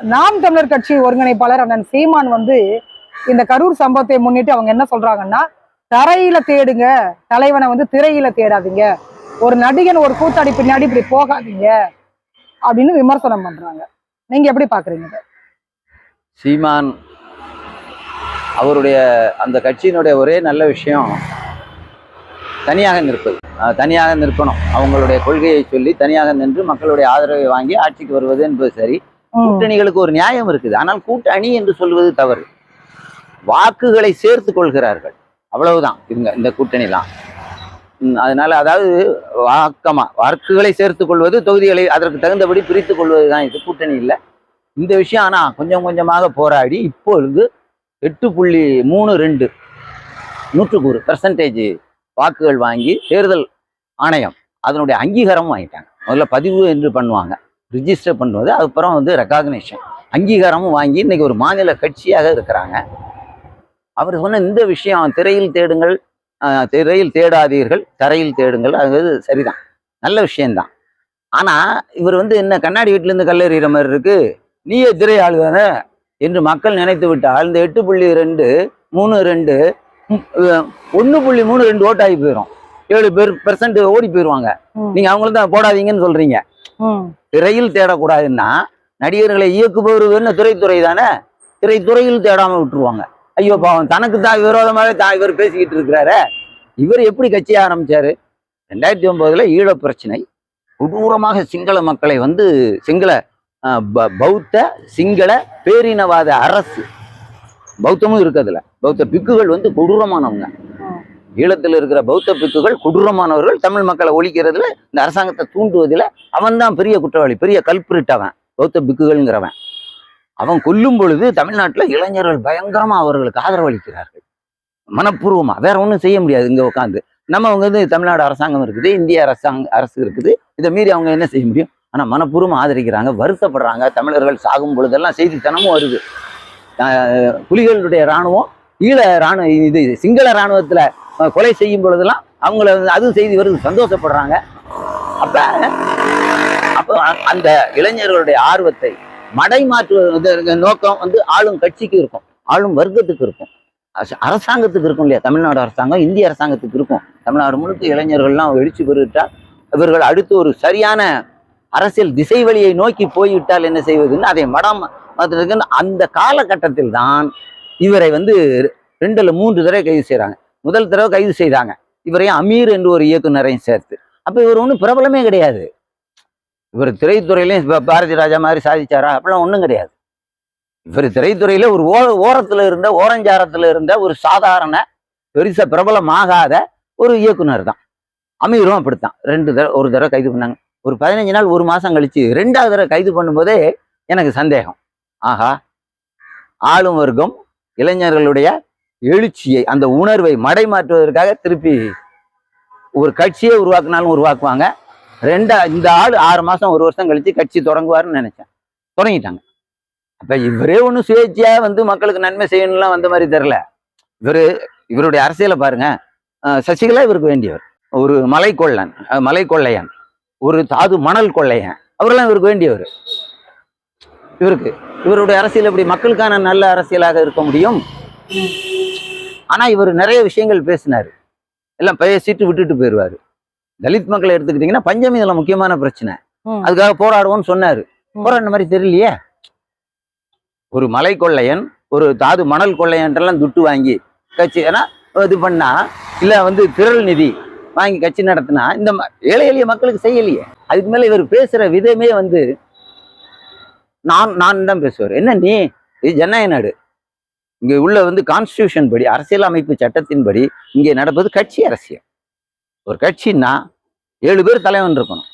நாம் தமிழர் கட்சி ஒருங்கிணைப்பாளர் அண்ணன் சீமான் வந்து இந்த கரூர் சம்பவத்தை முன்னிட்டு அவங்க என்ன சொல்றாங்கன்னா தரையில தேடுங்க தலைவனை வந்து திரையில தேடாதீங்க. ஒரு நடிகன் ஒரு கூத்தாடி பின்னாடி இப்படி போகாதீங்க அப்படின்னு விமர்சனம் பண்றாங்க. நீங்க எப்படி பாக்குறீங்க சீமான் அவருடைய அந்த கட்சியினுடைய ஒரே நல்ல விஷயம் தனியாக நிற்பது. தனியாக நிற்கணும். அவங்களுடைய கொள்கையை சொல்லி தனியாக நின்று மக்களுடைய ஆதரவை வாங்கி ஆட்சிக்கு வருவது என்பது சரி. கூட்டணிகளுக்கு ஒரு நியாயம் இருக்குது. ஆனால் கூட்டணி என்று சொல்வது தவறு. வாக்குகளை சேர்த்து கொள்கிறார்கள். அவ்வளவுதான். இவங்க இந்த கூட்டணிலாம். அதனால அதாவது வாக்கமா வாக்குகளை சேர்த்து கொள்வது தொகுதிகளை அதற்கு தகுந்தபடி பிரித்து கொள்வது தான் இது. கூட்டணி இல்லை. இந்த விஷயம் ஆனா கொஞ்சம் கொஞ்சமாக போராடி இப்பொழுது எட்டு புள்ளி மூணு ரெண்டு நூற்றுக்கு ஒரு பெர்சன்டேஜ் வாக்குகள் வாங்கி தேர்தல் ஆணையம் அதனுடைய அங்கீகாரமும் வாங்கிட்டாங்க. முதல்ல பதிவு என்று பண்ணுவாங்க. ரிஜிஸ்டர் பண்ணுவது அதுக்கப்புறம் வந்து ரெக்காக்னேஷன் அங்கீகாரமும் வாங்கி இன்னைக்கு ஒரு மாநில கட்சியாக இருக்கிறாங்க. அவர் சொன்ன இந்த விஷயம் திரையில் தேடுங்கள் திரையில் தேடாதீர்கள் தரையில் தேடுங்கள் அது சரிதான். நல்ல விஷயம்தான். ஆனா இவர் வந்து என்ன கண்ணாடி வீட்டுல இருந்து கல்லெறிகிற மாதிரி இருக்கு. நீயே திரை ஆளுதானே என்று மக்கள் நினைத்து விட்டால் இந்த எட்டு புள்ளி ரெண்டு மூணு ரெண்டு ஒன்று புள்ளி மூணு ரெண்டு ஓட்டாகி போயிடும் ஏழு பேர் பெர்சன்ட் ஓடி போயிடுவாங்க நீங்க அவங்களும் தான் போடாதீங்கன்னு சொல்றீங்க. திரையில் தேடக்கூடாதுன்னா நடிகர்களை இயக்குபவர் என்ன? திரைத்துறை தானே? திரைத்துறையில் தேடாம விட்டுருவாங்க. ஐயோ பாவம். தனக்கு தான் விரோதமாகவே தான் இவர் பேசிக்கிட்டு இருக்கிறாரு. இவர் எப்படி கட்சி ஆரம்பிச்சாரு? ரெண்டாயிரத்தி ஒன்பதுல ஈழப் பிரச்சனை. கொடூரமாக சிங்கள மக்களை வந்து சிங்கள ப- பௌத்த சிங்கள பேரினவாத அரசு. பௌத்தமும் இருக்கிறதுல பௌத்த பிக்குகள் வந்து கொடூரமானவங்க. ஈழத்தில் இருக்கிற பௌத்த பிக்குகள் கொடூரமானவர்கள் தமிழ் மக்களை ஒழிக்கிறதுல இந்த அரசாங்கத்தை தூண்டுவதில் அவன் தான் பெரிய குற்றவாளி பெரிய கல்பிரிட் அவன் பௌத்த பிக்குகள்ங்கிறவன். அவன் கொல்லும் பொழுது தமிழ்நாட்டில் இளைஞர்கள் பயங்கரமா அவர்களுக்கு ஆதரவளிக்கிறார்கள். மனப்பூர்வமாக மனப்பூர்வமா வேற ஒன்றும் செய்ய முடியாது இங்க உட்காந்து நம்ம அவங்க வந்து தமிழ்நாடு அரசாங்கம் இருக்குது இந்திய அரசாங்க அரசு இருக்குது. இதை மீறி அவங்க என்ன செய்ய முடியும்? ஆனா மனப்பூர்வமாக ஆதரிக்கிறாங்க வருத்தப்படுறாங்க. தமிழர்கள் சாகும் பொழுதெல்லாம் செய்தித்தனமும் வருது. ஆஹ் புலிகளுடைய இராணுவம் ஈழ இராணுவ இது சிங்கள இராணுவத்தில் கொலை செய்யும் பொழுதெல்லாம் அவங்கள வந்து அதுவும் செய்தி வருது சந்தோஷப்படுறாங்க. அப்போ அப்போ அந்த இளைஞர்களுடைய ஆர்வத்தை மடை மாற்றுவது நோக்கம் வந்து ஆளும் கட்சிக்கு இருக்கும் ஆளும் வர்க்கத்துக்கு இருக்கும். அரசாங்கத்துக்கு இருக்கும் இல்லையா? தமிழ்நாடு அரசாங்கம் இந்திய அரசாங்கத்துக்கு இருக்கும். தமிழ்நாடு முழுக்க இளைஞர்கள்லாம் எழுச்சி பெறுவிட்டால் இவர்கள் அடுத்து ஒரு சரியான அரசியல் திசை வழியை நோக்கி போய்விட்டால் என்ன செய்வதுன்னு அதை மடம் அந்த காலகட்டத்தில் தான் இவரை வந்து ரெண்டு மூன்று தடவை கைது செய்கிறாங்க முதல் தடவை கைது செய்தாங்க. இவரையும் அமீர் என்று ஒரு இயக்குனரையும் சேர்த்து. அப்போ இவர் ஒன்றும் பிரபலமே கிடையாது. இவர் திரைத்துறையிலையும் இப்போ பாரதி ராஜா மாதிரி சாதிச்சாரா? அப்படிலாம் ஒன்றும் கிடையாது. இவர் திரைத்துறையில் ஒரு ஓ ஓரத்தில் இருந்த ஓரஞ்சாரத்தில் இருந்த ஒரு சாதாரண பெருச பிரபலமாகாத ஒரு இயக்குனர் தான். அமீரும் அப்படித்தான். ரெண்டு தடவை ஒரு தடவை கைது பண்ணாங்க. ஒரு பதினஞ்சு நாள் ஒரு மாதம் கழித்து ரெண்டாவது தடவை கைது பண்ணும்போதே எனக்கு சந்தேகம். ஆஹா. ஆளும் வர்க்கம் இளைஞர்களுடைய எழுச்சியை அந்த உணர்வை மடை மாற்றுவதற்காக திருப்பி ஒரு கட்சியை உருவாக்குனாலும் உருவாக்குவாங்க. ரெண்டா இந்த ஆள் ஆறு மாசம் ஒரு வருஷம் கழிச்சு கட்சி தொடங்குவாருன்னு நினைச்சேன். தொடங்கிட்டாங்க. அப்ப இவரே ஒன்றும் சுயேட்சையாக வந்து மக்களுக்கு நன்மை செய்யணும்லாம் வந்த மாதிரி தெரில இவரு இவருடைய அரசியலை பாருங்க. அஹ் சசிகலா இவருக்கு வேண்டியவர். ஒரு மலை கொள்ளன் மலை கொள்ளையன். ஒரு தாது மணல் கொள்ளையன். அவரெல்லாம் இவருக்கு வேண்டியவர். இவருக்கு. இவருடைய அரசியல் எப்படி மக்களுக்கான நல்ல அரசியலாக இருக்க முடியும்? ஆனா இவர் நிறைய விஷயங்கள் பேசினாரு. எல்லாம் பேசிட்டு விட்டுட்டு போயிடுவாரு தலித் மக்களை எடுத்துக்கிட்டீங்கன்னா பஞ்சமி இதுல முக்கியமான பிரச்சனை. அதுக்காக போராடுவோம்னு சொன்னாரு. போராடின மாதிரி தெரியலையே? ஒரு மலை கொள்ளையன் ஒரு தாது மணல் கொள்ளையன்ட்டெல்லாம் துட்டு வாங்கி கட்சி ஏன்னா இது பண்ணா இல்ல வந்து திரள் நிதி வாங்கி கட்சி நடத்தினா இந்த ஏழை எளிய மக்களுக்கு செய்யலையே? அதுக்கு மேல இவர் பேசுற விதமே வந்து நான் நான் தான் பேசுவார். என்ன நீ? இது ஜனநாயக நாடு. இங்க உள்ள வந்து கான்ஸ்டியூஷன் படி அரசியல் அமைப்பு சட்டத்தின்படி இங்கே நடப்பது கட்சி அரசியல். ஒரு கட்சின்னா ஏழு பேர் தலைவன் இருக்கணும்.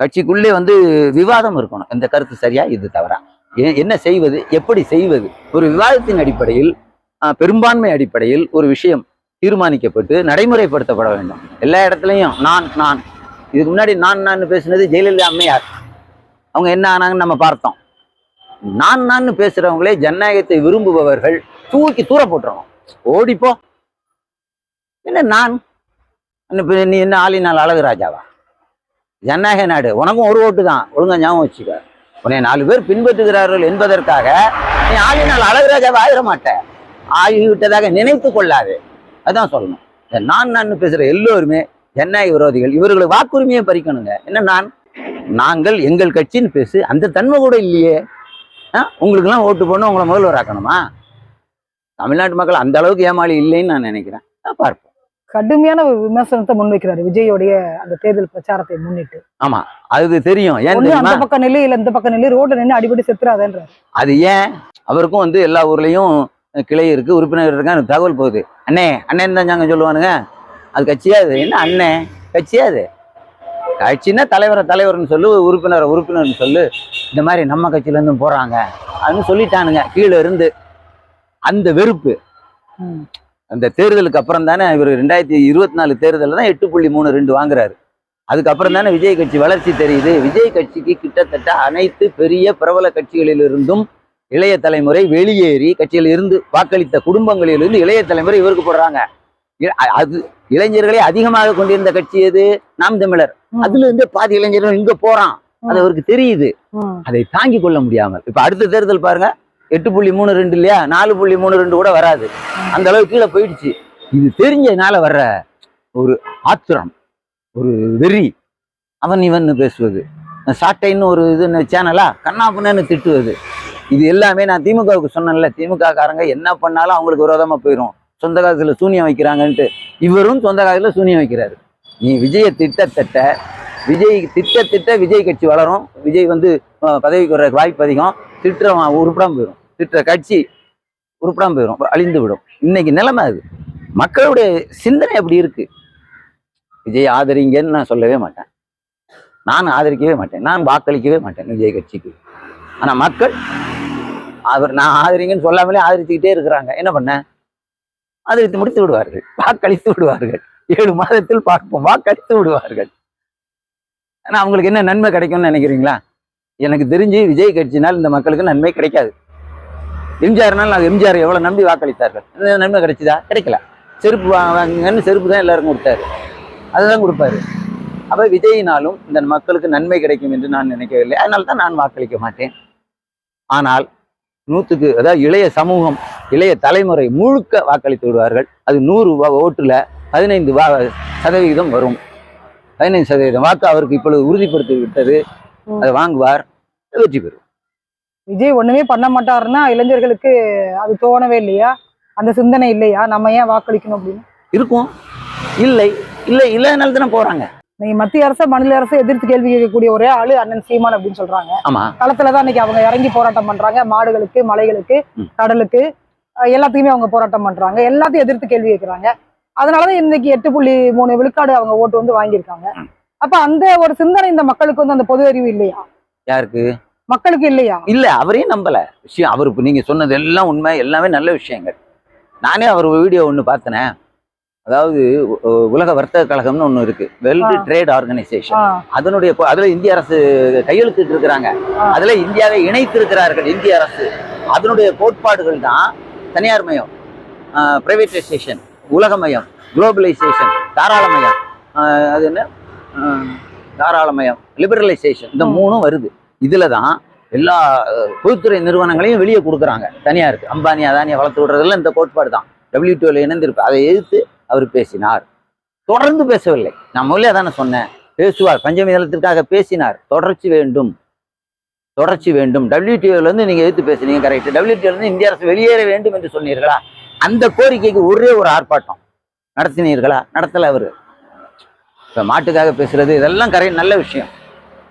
கட்சிக்குள்ளே வந்து விவாதம் இருக்கணும். இந்த கருத்து சரியா இது தவறா? என்ன செய்வது? எப்படி செய்வது? ஒரு விவாதத்தின் அடிப்படையில் பெரும்பான்மை அடிப்படையில் ஒரு விஷயம் தீர்மானிக்கப்பட்டு நடைமுறைப்படுத்தப்பட வேண்டும். எல்லா இடத்துலையும் நான் நான். இதுக்கு முன்னாடி நான் நான் பேசினது ஜெயலலிதா அம்மையார். அவங்க என்ன ஆனாங்கன்னு நம்ம பார்த்தோம். நான் நான் பேசுறவங்களே ஜனநாயகத்தை விரும்புபவர்கள் தூக்கி தூர போட்டுறணும். ஓடிப்போ என்ன நான்? நீ என்ன ஆளினால் அழகு ராஜாவா? ஜனநாயக நாடு. உனக்கும் ஒரு ஓட்டு தான். ஒழுங்கா ஞாபகம் வச்சுக்க. உன்னை நாலு பேர் பின்பற்றுகிறார்கள் என்பதற்காக நீ ஆளினால் அழகுராஜாவை ஆயிட மாட்ட. ஆகிவிட்டதாக நினைத்து கொள்ளாது. அதான் சொல்லணும். நான் நான் பேசுற எல்லோருமே ஜனநாயக விரோதிகள். இவர்களுக்கு வாக்குரிமையை பறிக்கணுங்க. என்ன நான்? நாங்கள் எங்கள் கட்சின்னு பேசு அந்த தன்மை கூட இல்லையே. ஆ? உங்களுக்கெல்லாம் ஓட்டு போடணும் உங்களை முதல்வர் ஆக்கணுமா? தமிழ்நாட்டு மக்கள் அந்த அளவுக்கு ஏமாளி இல்லைன்னு நான் நினைக்கிறேன். பார்ப்போம். கடுமையான விமர்சனத்தை முன்வைக்கிறாரு விஜயோடைய அந்த தேர்தல் பிரச்சாரத்தை முன்னிட்டு. ஆமா அது தெரியும். ஏன் அந்த பக்கம் நில்லு இல்ல இந்த பக்கம் நில்லு ரோட்ல நின்று அடிபடி செத்துறாதன்ற அது ஏன்? அவருக்கும் வந்து எல்லா ஊர்லயும் கிளை இருக்கு உறுப்பினர் இருக்கா எனக்கு தகவல் போகுது. அண்ணே அண்ணன் தான் நாங்க சொல்லுவானுங்க. அது கட்சியா அது? என்ன அண்ணே? கட்சியா அது? கட்சின்னா தலைவரை தலைவர்னு சொல்லு உறுப்பினரை உறுப்பினர்னு சொல்லு. இந்த மாதிரி நம்ம கட்சியில இருந்தும் போறாங்க. அப்படின்னு சொல்லிட்டானுங்க. கீழே இருந்து அந்த வெறுப்பு. அந்த தேர்தலுக்கு அப்புறம் தானே இவர் ரெண்டாயிரத்தி இருபத்தி நாலு தேர்தலில் தான் எட்டு புள்ளி மூணு ரெண்டு வாங்குறாரு. அதுக்கப்புறம் தானே விஜய் கட்சி வளர்ச்சி தெரியுது. விஜய் கட்சிக்கு கிட்டத்தட்ட அனைத்து பெரிய பிரபல கட்சிகளிலிருந்தும் இளைய தலைமுறை வெளியேறி கட்சியில் இருந்து வாக்களித்த குடும்பங்களிலிருந்து இளைய தலைமுறை இவருக்கு போடுறாங்க. அது இளைஞர்களை அதிகமாக கொண்டிருந்த கட்சி எது? நாம் தமிழர். அதுல இருந்து பாதி இளைஞர்கள் இங்க போறான். அது அவருக்கு தெரியுது. அதை தாங்கி கொள்ள முடியாமல். இப்ப அடுத்த தேர்தல் பாருங்க. எட்டு புள்ளி மூணு ரெண்டு இல்லையா? நாலு புள்ளி மூணு ரெண்டு கூட வராது. அந்த அளவுக்கு கீழே போயிடுச்சு. இது தெரிஞ்சதுனால வர்ற ஒரு ஆத்திரம் ஒரு வெறி. அவன் இவன் பேசுவது. சாட்டைன்னு ஒரு இது சேனலா கண்ணாப்புன்னு திட்டுவது. இது எல்லாமே நான் திமுகவுக்கு சொன்னேன்ல. திமுக காரங்க என்ன பண்ணாலும் அவங்களுக்கு விரோதமா போயிடும் சொந்த காலத்துல சூனியம் வைக்கிறாங்கன்ட்டு. இவரும் சொந்த காலத்துல சூனியம் வைக்கிறாரு. நீ விஜய திட்டத்தட்ட விஜய் திட்ட திட்ட விஜய் கட்சி வளரும். விஜய் வந்து பதவிக்கு வர வாய்ப்பு அதிகம். திட்டுறவன் உருப்படாமல் போயிடும் திட்டுற கட்சி உருப்படாமல் போயிடும் அழிந்து விடும். இன்னைக்கு நிலைமை அது. மக்களுடைய சிந்தனை அப்படி இருக்கு. விஜய் ஆதரிங்கன்னு நான் சொல்லவே மாட்டேன். நான் ஆதரிக்கவே மாட்டேன். நான் வாக்களிக்கவே மாட்டேன் விஜய் கட்சிக்கு. ஆனா மக்கள் அவர் நான் ஆதரிங்கன்னு சொல்லாமலே ஆதரிச்சுக்கிட்டே இருக்கிறாங்க. என்ன பண்ண? ஆதரித்து முடித்து விடுவார்கள். வாக்களித்து விடுவார்கள். ஏழு மாதத்தில் பார்ப்போம். வாக்களித்து விடுவார்கள். ஆனா அவங்களுக்கு என்ன நன்மை கிடைக்கும்னு நினைக்கிறீங்களா? எனக்கு தெரிஞ்சு விஜய் கட்சினால் இந்த மக்களுக்கு நன்மை கிடைக்காது. எம்ஜிஆர்னால் நான் எம்ஜிஆர் எவ்வளவு நம்பி வாக்களித்தார்கள்? நன்மை கிடைச்சதா? கிடைக்கல. செருப்பு வா- வாங்குங்கன்னு செருப்பு தான் எல்லாருக்கும் கொடுத்தாரு. அதுதான் கொடுப்பாரு. அப்ப விஜயினாலும் இந்த மக்களுக்கு நன்மை கிடைக்கும் என்று நான் நினைக்கவில்லை. அதனால தான் நான் வாக்களிக்க மாட்டேன். ஆனால் நூற்றுக்கு அதாவது இளைய சமூகம் இளைய தலைமுறை முழுக்க வாக்களித்து விடுவார்கள். அது நூறு வா- ஓட்டுல பதினைந்து வா சதவிகிதம் வரும். பதினைந்து சதவீதம் வாக்கு அவருக்கு இப்பொழுது உறுதிப்படுத்தி விட்டது. அதை வாங்குவார். வெற்றி பெறும். விஜய் ஒண்ணுமே பண்ண மாட்டாருன்னா இளைஞர்களுக்கு அது தோணவே இல்லையா? அந்த சிந்தனை இல்லையா? நம்ம ஏன் வாக்களிக்கணும் அப்படின்னு? இருக்கும். இல்லை. இல்லை இல்லைனால தானே போறாங்க. நீங்க மத்திய அரசு மாநில அரசு எதிர்த்து கேள்வி கேட்கக்கூடிய ஒரே ஆளு அண்ணன் சீமான் அப்படின்னு சொல்றாங்க. ஆமா. களத்துலதான் இன்னைக்கு அவங்க இறங்கி போராட்டம் பண்றாங்க. மாடுகளுக்கு மலைகளுக்கு. கடலுக்கு எல்லாத்தையுமே அவங்க போராட்டம் பண்றாங்க. எல்லாத்தையும் எதிர்த்து கேள்வி கேட்கறாங்க. அதனாலதான் இன்னைக்கு எட்டு புள்ளி மூணு விழுக்காடு அவங்க ஓட்டு வந்து வாங்கியிருக்காங்க. அப்ப அந்த ஒரு சிந்தனை இந்த மக்களுக்கு வந்து அந்த பொது அறிவு இல்லையா? யாருக்கு? மக்களுக்கு இல்லையா? இல்ல அவரையும் நம்பல. விஷயம் அவர் இப்ப நீங்க சொன்னது எல்லாம் உண்மை எல்லாமே நல்ல விஷயங்கள். நானே அவர் வீடியோ ஒண்ணு பார்த்தனே. அதாவது உலக வர்த்தக கழகம்னு ஒண்ணு இருக்கு. வேர்ல்டு ஆ. ட்ரேட் ஆர்கனைசேஷன் அதனுடைய அதுல இந்திய அரசு கையெழுத்திட்டு இருக்கிறாங்க. அதுல இந்தியாவை இணைத்திருக்கிறார்கள் இந்திய அரசு. அதனுடைய கோட்பாடுகள் தான் தனியார் மயம். பிரைவேட்டைசேஷன் உலகமயம் குளோபலைசேஷன் தாராளமயம். அது என்ன? தாராளமயம் லிபரலைசேஷன் இந்த. மூணும் வருது. இதுல தான் எல்லா பொதுத்துறை நிறுவனங்களையும் வெளியே கொடுக்குறாங்க. தனியாருக்கு அம்பானி அதானியை வளர்த்து விடுறதெல்லாம் இந்த கோட்பாடு தான் டபிள்யூடிஓல இணைந்திருப்பு அதை எதிர்த்து அவர் பேசினார். தொடர்ந்து பேசவில்லை. நான் முதல்ல அதானே சொன்னேன். பேசுவார். பஞ்சமி தளத்திற்காக பேசினார். தொடர்ச்சி வேண்டும். தொடர்ச்சி வேண்டும். WTO ல இருந்து நீங்க எதிர்த்து பேசுனீங்க கரெக்ட் டபிள்யூடிஓ இருந்து இந்திய அரசு வெளியேற வேண்டும் என்று சொன்னீர்களா? அந்த கோரிக்கைக்கு ஒரே ஒரு ஆர்ப்பாட்டம். நடத்தினீர்களா? நடத்தலை அவர். இப்போ மாட்டுக்காக பேசுறது இதெல்லாம் கரை நல்ல விஷயம்.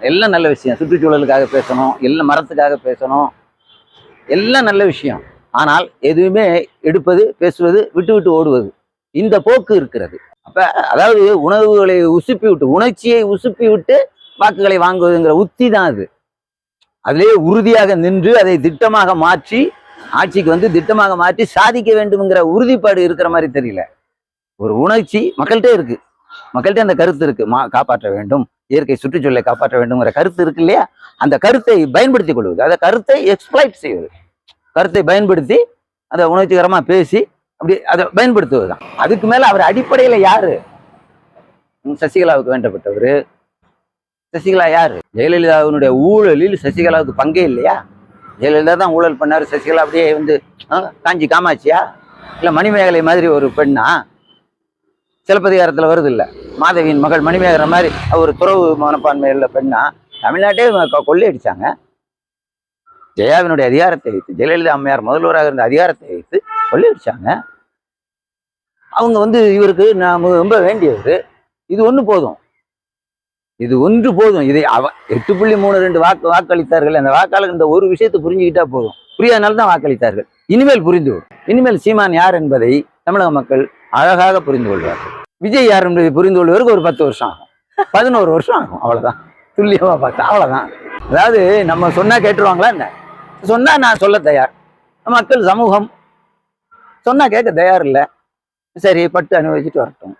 எல்லாம் நல்ல விஷயம். சுற்றுச்சூழலுக்காக பேசணும் எல்லாம் மரத்துக்காக பேசணும். எல்லாம் நல்ல விஷயம். ஆனால் எதுவுமே எடுப்பது பேசுவது விட்டு விட்டு ஓடுவது. இந்த போக்கு இருக்கிறது. அப்போ அதாவது உணவுகளை உசுப்பி விட்டு உணர்ச்சியை உசுப்பி விட்டு வாக்குகளை வாங்குவதுங்கிற உத்தி தான் அது. அதிலே உறுதியாக நின்று அதை திட்டமாக மாற்றி ஆட்சிக்கு வந்து திட்டமாக மாற்றி சாதிக்க வேண்டும்ங்கிற உறுதிப்பாடு இருக்கிற மாதிரி தெரியல. ஒரு உணர்ச்சி மக்கள்கிட்ட இருக்கு. மக்கள்கிட்ட அந்த கருத்து இருக்கு. மா காப்பாற்ற வேண்டும். இயற்கை சுற்றுச்சூழலை காப்பாற்ற வேண்டும்ங்கிற கருத்து இருக்கு இல்லையா? அந்த கருத்தை பயன்படுத்திக் கொள்வது. அந்த கருத்தை எக்ஸ்பிளைட் செய்வது. கருத்தை பயன்படுத்தி அதை உணர்ச்சிகரமா பேசி அப்படி அதை பயன்படுத்துவது தான். அதுக்கு மேல அவர் அடிப்படையில யாரு? சசிகலாவுக்கு வேண்டப்பட்டவர். சசிகலா யாரு? ஜெயலலிதாவினுடைய ஊழலில் சசிகலாவுக்கு பங்கே இல்லையா? ஜெயலலிதா தான் ஊழல் பண்ணார் சசிகலா அப்படியே வந்து காஞ்சி காமாட்சியா? இல்லை மணிமேகலை மாதிரி ஒரு பெண்ணா? சிலப்பதிகாரத்தில் வருது இல்லை. மாதவியின் மகள் மணிமேகலை மாதிரி அவர் துறவு மனப்பான்மை உள்ள பெண்ணா? தமிழ்நாட்டே கொள்ளையடிச்சாங்க. ஜெயாவினுடைய அதிகாரத்தை வைத்து ஜெயலலிதா அம்மையார் முதல்வராக இருந்த அதிகாரத்தை வைத்து கொள்ளையடிச்சாங்க. அவங்க வந்து இவருக்கு நான் ரொம்ப வேண்டியவர். இது ஒன்று போதும். இது ஒன்று போதும். இதை அவ எட்டு புள்ளி மூணு ரெண்டு வாக்கு வாக்களித்தார்கள். அந்த வாக்காளர் இந்த ஒரு விஷயத்தை புரிஞ்சுக்கிட்டா போதும். புரியாதனால தான் வாக்களித்தார்கள். இனிமேல் புரிந்து இனிமேல் சீமான் யார் என்பதை தமிழக மக்கள் அழகாக புரிந்து கொள்வார்கள். விஜய் யார் என்பதை புரிந்து கொள்வதற்கு ஒரு பத்து வருஷம் ஆகும். பதினோரு வருஷம் ஆகும். அவ்வளோதான் துல்லியமாக பார்த்தா. அவ்வளோதான் அதாவது நம்ம சொன்னால் கேட்டுருவாங்களா என்ன? சொன்னால் நான் சொல்ல தயார். மக்கள் சமூகம் சொன்னால் கேட்க தயார் இல்லை. சரி பட்டு அனுபவிச்சுட்டு வரட்டும்.